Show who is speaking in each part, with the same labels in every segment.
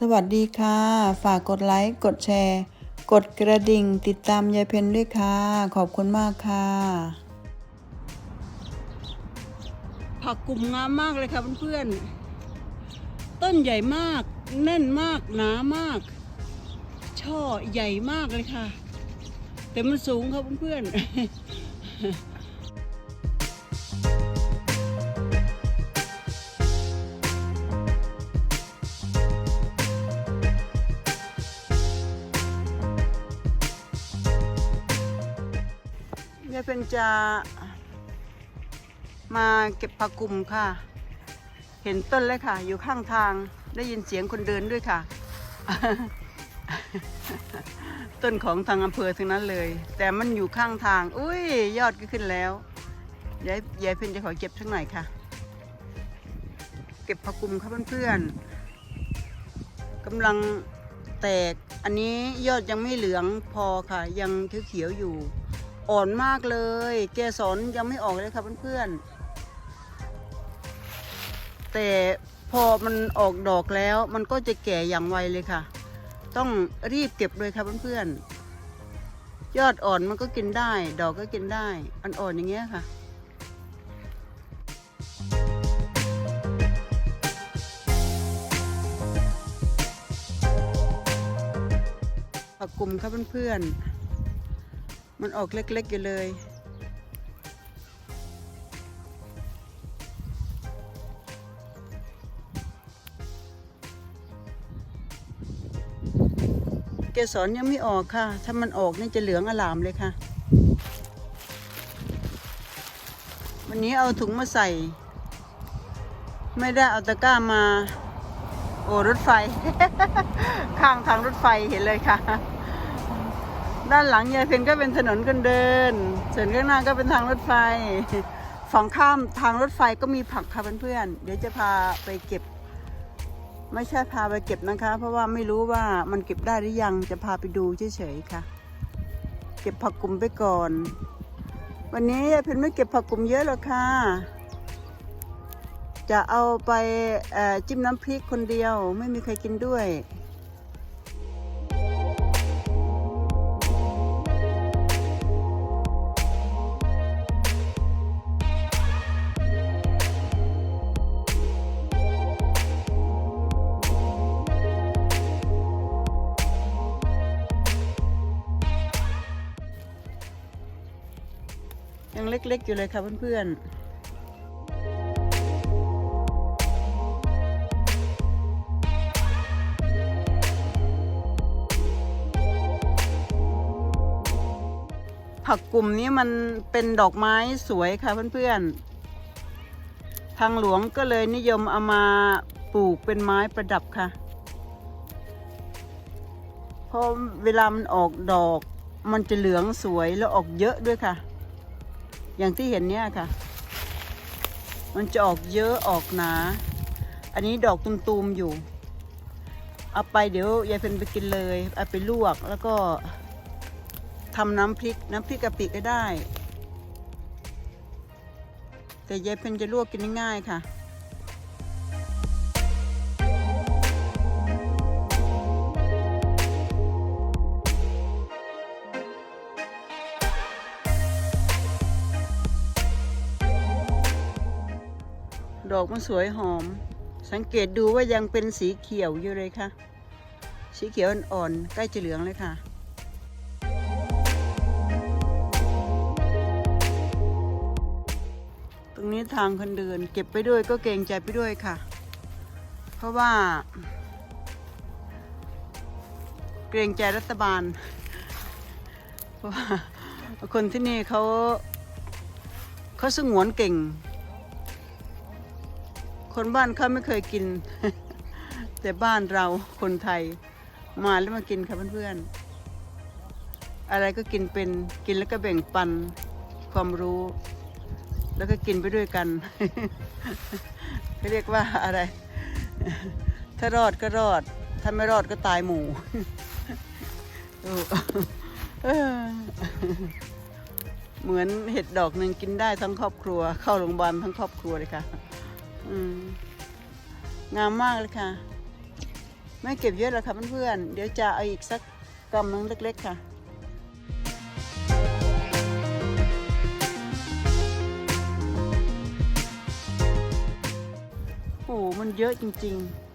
Speaker 1: สวัสดีค่ะ ฝากกดไลค์ กดแชร์ กดกระดิ่ง ติดตามยายเพนด้วยค่ะ ขอบคุณมากค่ะ ผักกลุ่มงามมากเลยค่ะเพื่อนๆ ต้นใหญ่มาก แน่นมาก หนามาก ช่อใหญ่มากเลยค่ะ แต่มันสูงครับเพื่อนๆ ยายเป็นจะมาเก็บผักกุมค่ะ เห็นต้นเลยค่ะ อยู่ข้างทางได้ยินเสียงคนเดินด้วยค่ะ ต้นของทางอำเภอทั้งนั้นเลย แต่มันอยู่ข้างทาง อุ้ยยอดก็ขึ้นแล้วยายยายเพ็ญจะขอเก็บสักหน่อยค่ะ เก็บผักกุมครับเพื่อนๆกำลังแตกอันนี้ยอดยังไม่เหลืองพอค่ะ ยังเขียวๆอยู่ อ่อนมากเลย เกสรยังไม่ออกเลยค่ะเพื่อนๆ แต่พอมันออกดอกแล้วมันก็จะแก่อย่างไวเลยค่ะ ต้องรีบเก็บเลยค่ะเพื่อนๆ ยอดอ่อนมันก็กินได้ ดอกก็กินได้อ่อนๆอย่างเงี้ยค่ะผักกลุ่มครับเพื่อนๆ มันออกเล็กๆอยู่เลย เกสรยังไม่ออกค่ะ ถ้ามันออกนี่จะเหลืองอลามเลยค่ะ วันนี้เอาถุงมาใส่ ไม่ได้เอาตะกร้ามา โอ้รถไฟ ข้างทางรถไฟเห็นเลยค่ะ ด้านหลังยายเพนก็เป็นถนนคนเดิน ส่วนข้างหน้าก็เป็นทางรถไฟ ฝั่งข้ามทางรถไฟก็มีผักค่ะเพื่อนๆ เดี๋ยวจะพาไปเก็บ ไม่ใช่พาไปเก็บนะคะ เพราะว่าไม่รู้ว่ามันเก็บได้หรือยัง จะพาไปดูเฉยๆค่ะ เก็บผักกลุ่มไปก่อน วันนี้ยายเพนไม่เก็บผักกลุ่มเยอะหรอกค่ะ จะเอาไปจิ้มน้ำพริกคนเดียว ไม่มีใครกินด้วย ยังเล็กๆอยู่เลยค่ะเพื่อนๆผักกลุ่มนี้มันเป็นดอกไม้สวยค่ะเพื่อนๆ ทางหลวงก็เลยนิยมเอามาปลูกเป็นไม้ประดับค่ะ เพราะเวลามันออกดอกมันจะเหลืองสวยแล้วออกเยอะด้วยค่ะ อย่างที่เห็นเนี่ยค่ะ มันจะออกเยอะออกหนา อันนี้ดอกตุมๆอยู่ เอาไปเดี๋ยวยายเพนไปกินเลยเอาไปลวกแล้วก็ทำน้ำพริกน้ำพริกกะปิก็ได้ แต่ยายเพนจะลวกกินง่ายๆค่ะ ดอกมันสวยหอม สังเกตดูว่ายังเป็นสีเขียวอยู่เลยค่ะ สีเขียวอ่อนๆใกล้จะเหลืองเลยค่ะตรงนี้ทางคนเดิน เก็บไปด้วยก็เกรงใจไปด้วยค่ะ เพราะว่า เกรงใจรัฐบาล เพราะว่าคนที่นี่เขาเขาสงวนเก่ง คนบ้านเขาไม่เคยกิน แต่บ้านเราคนไทยมาแล้วมากินค่ะเพื่อนๆ อะไรก็กินเป็นกินแล้วก็แบ่งปันความรู้ แล้วก็กินไปด้วยกันเขาเรียกว่าอะไร ถ้ารอดก็รอด ถ้าไม่รอดก็ตายหมู่เหมือนเห็ดดอกหนึ่งกินได้ทั้งครอบครัว เข้าโรงพยาบาลทั้งครอบครัวเลยค่ะ งามมากเลยค่ะ ไม่เก็บเยอะหรอกค่ะเพื่อนๆ เดี๋ยวจะเอาอีกสักกำนึงเล็ก ๆ ค่ะโอ้โหมันเยอะจริง ๆ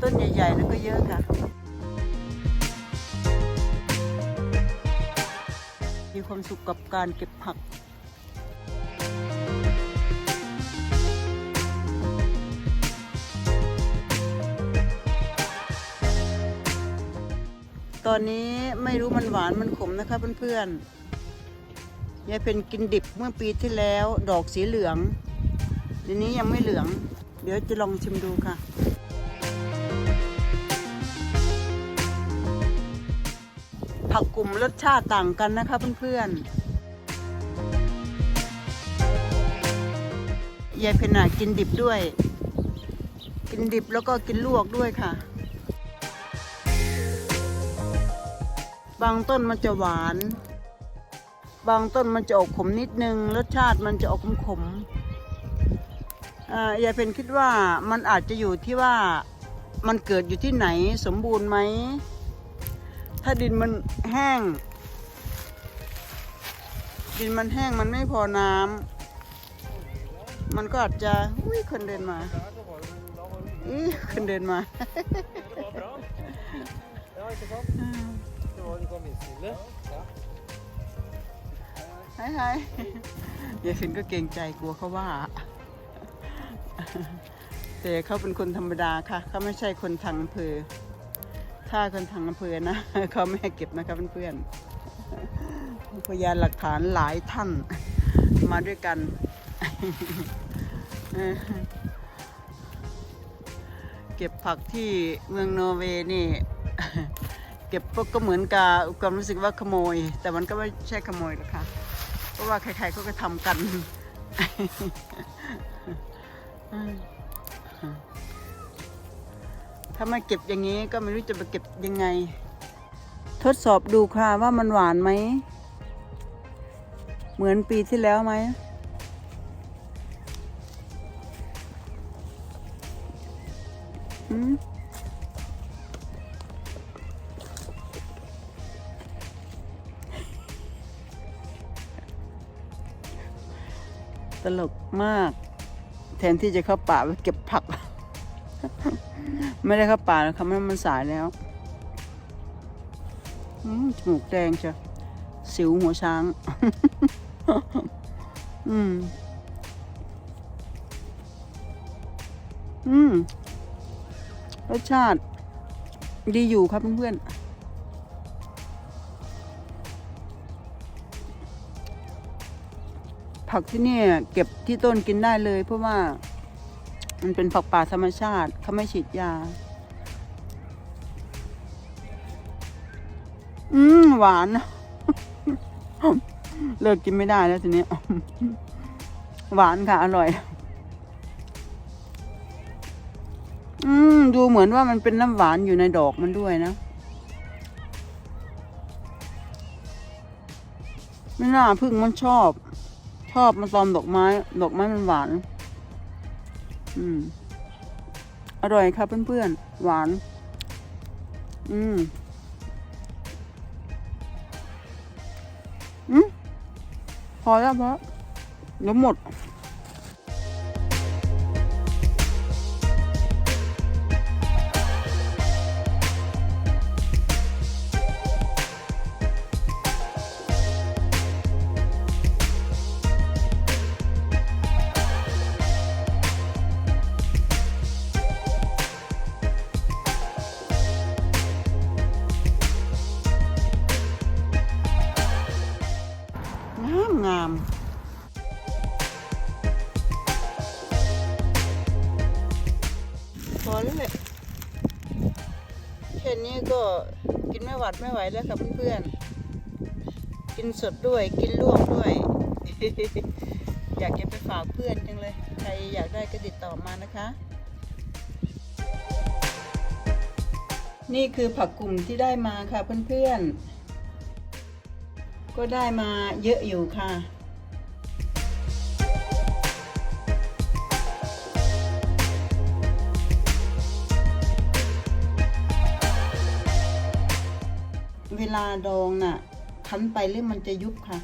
Speaker 1: ต้นใหญ่ๆแล้วก็เยอะค่ะมีความสุขกับการเก็บผัก ตอนนี้ไม่รู้มันหวานมันขมนะคะเพื่อนๆยายเป็นกินดิบเมื่อปีที่แล้ว ดอกสีเหลืองทีนี้ยังไม่เหลือง เดี๋ยวจะลองชิมดูค่ะ ผักกลุ่มรสชาติต่างกันนะคะเพื่อนๆยายเพนนากินดิบด้วย กินดิบแล้วก็กินลวกด้วยค่ะ บางต้นมันจะหวาน บางต้นมันจะออกขมนิดนึง รสชาติมันจะออกขมขมอ่ายายเพนคิดว่ามันอาจจะอยู่ที่ว่ามันเกิดอยู่ที่ไหนสมบูรณ์ไหม ถ้าดินมันแห้ง ดินมันแห้งมันไม่พอน้ำมันก็อาจจะอุ้ยคนเดินมาอีคนเดินมา
Speaker 2: Det var bra. Ja, ikke sant? Det var, du kom inn stille. Ja.
Speaker 1: ฮายฮายยายฟินก็เกรงใจกลัวเขาว่า แต่เขาเป็นคนธรรมดาค่ะ เขาไม่ใช่คนทางอำเภอ ถ้าคนทางอำเภอนะเขาไม่ให้เก็บนะคะเพื่อนๆพยานหลักฐานหลายท่านมาด้วยกันเออเก็บผักที่เมืองนอร์เวย์นี่ เก็บก็เหมือนกับความรู้สึกว่าขโมย แต่มันก็ไม่ใช่ขโมยหรอกค่ะ เพราะว่าใครๆเขาก็ทำกัน ถ้ามาเก็บอย่างนี้ก็ไม่รู้จะไปเก็บยังไง ทดสอบดูค่ะว่ามันหวานไหม เหมือนปีที่แล้วไหมอืม ตลกมาก แทนที่จะเข้าป่าไปเก็บผัก ไม่ได้เข้าป่าแล้วค่ะมันมันสายแล้วจมูกแดงจ้ะสิวหัวช้าง อืม อืม รสชาติ ดีอยู่ครับเพื่อนๆ ผักที่นี่เก็บที่ต้นกินได้เลย เพราะว่า มันเป็นผักป่าธรรมชาติเขาไม่ฉีดยา อืมหวาน เลิกกินไม่ได้แล้วทีนี้ หวานค่ะ อร่อย อืม ดูเหมือนว่ามันเป็นน้ำหวานอยู่ในดอกมันด้วยนะไม่น่าพึ่งมันชอบ ชอบมาตอมดอกไม้ ดอกไม้มันหวาน อืม อร่อยครับเพื่อนๆ หวาน อืม อืมพอแล้วพอแล้วหมด ดไม่ไหวแล้วครับเพื่อนๆ กินสดด้วยกินลวกด้วย อยากจะไปฝากเพื่อนจังเลย ใครอยากได้ก็ติดต่อมานะคะ นี่คือผักกลุ่มที่ได้มาค่ะเพื่อนๆ ก็ได้มาเยอะอยู่ค่ะ ลาดองน่ะคั้นไปเรื่องมันจะยุบค่ะ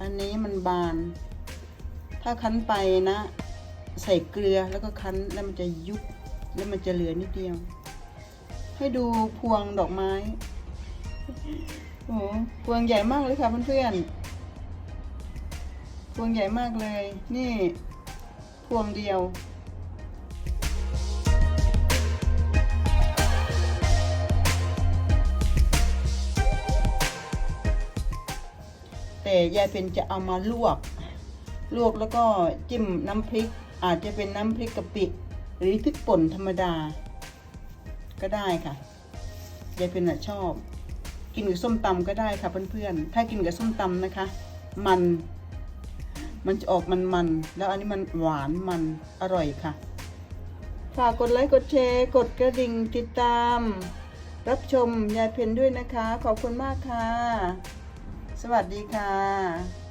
Speaker 1: อันนี้มันบาน ถ้าคั้นไปนะ ใส่เกลือแล้วก็คั้นแล้วมันจะยุบแล้วมันจะเหลือนิดเดียว ให้ดูพวงดอกไม้โอ้พวงใหญ่มากเลยค่ะเพื่อนๆพวงใหญ่มากเลย นี่ พวงเดียว แต่ยายเป็นจะเอามาลวก ลวกแล้วก็จิ้มน้ำพริก อาจจะเป็นน้ำพริกกะปิ หรือพริกป่นธรรมดา ก็ได้ค่ะยายเป็นชอบ กินกับส้มตำก็ได้ค่ะเพื่อนๆถ้ากินกับส้มตำนะคะ มัน มันจะออกมันๆแล้วอันนี้มันหวานมันอร่อยค่ะฝากกดไลค์กดแชร์กดกระดิ่งติดตาม รับชมยายเพนด้วยนะคะ ขอบคุณมากค่ะ สวัสดีค่ะ